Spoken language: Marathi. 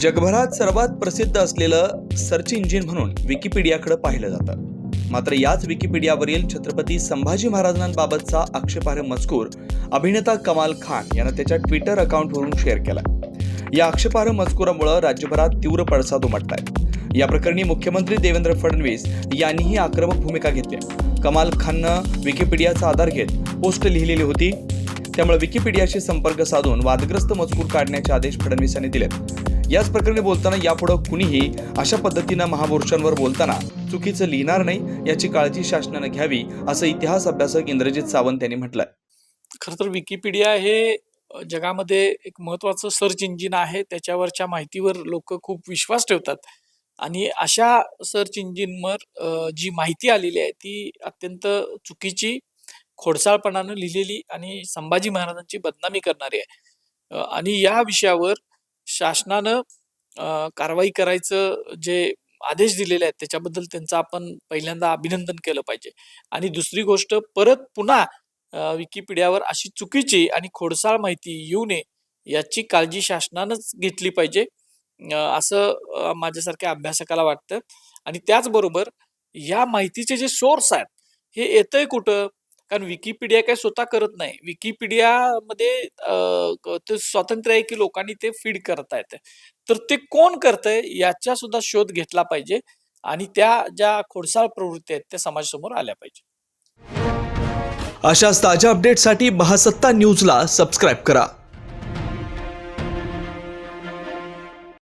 जगभरात सर्वात प्रसिद्ध असलेलं सर्च इंजिन म्हणून विकिपीडियाकडे पाहिलं जातं. मात्र याच विकिपीडियावरील छत्रपती संभाजी महाराजांबाबतचा आक्षेपार्ह मजकूर अभिनेता कमाल खान यानं त्याच्या ट्विटर अकाउंटवरून शेअर केला. या आक्षेपार्ह मजकुरामुळं राज्यभरात तीव्र पडसाद उमटलाय या प्रकरणी मुख्यमंत्री देवेंद्र फडणवीस यांनीही आक्रमक भूमिका घेतली. कमाल खाननं विकिपीडियाचा आधार घेत पोस्ट लिहिलेली होती. त्यामुळे विकिपीडियाशी संपर्क साधून वादग्रस्त मजकूर काढण्याचे आदेश फडणवीस यांनी दिलेत. याच प्रकरणी बोलताना यापुढे कुणीही अशा पद्धतीनं महापुरुषांवर बोलताना चुकीचं लिहिणार नाही याची काळजी शासनानं घ्यावी असं इतिहास अभ्यासक इंद्रजित सावंत यांनी म्हटलंय. खर तर विकिपीडिया हे जगामध्ये एक महत्वाचं सर्च इंजिन आहे त्याच्यावरच्या माहितीवर लोक खूप विश्वास ठेवतात. आणि अशा सर्च इंजिनवर जी माहिती आलेली आहे ती अत्यंत चुकीची खोडसाळपणानं लिहिलेली आणि संभाजी महाराजांची बदनामी करणारी आहे. आणि या विषयावर शासनानं कारवाई करायचं जे आदेश दिलेले आहेत त्याच्याबद्दल त्यांचं आपण पहिल्यांदा अभिनंदन केलं पाहिजे. आणि दुसरी गोष्ट परत पुन्हा विकिपीडियावर अशी चुकीची आणि खोडसाळ माहिती येऊ नये याची काळजी शासनानंच घेतली पाहिजे. असं माझ्यासारख्या अभ्यासकाला वाटतं. आणि त्याचबरोबर या माहितीचे जे सोर्स आहेत हे येतंय कुठं? कारण विकिपीडिया काय स्वतः करत नाही. विकिपीडियामध्ये मध्ये ते स्वातंत्र्य आहे की लोकांनी ते फीड करता तर ते कोण करतंय याचा सुद्धा शोध घेतला पाहिजे आणि त्या ज्या खोडसाळ प्रवृत्ती आहेत त्या समाजासमोर आल्या पाहिजे. अशाच ताज्या अपडेटसाठी महासत्ता न्यूजला सबस्क्राईब करा.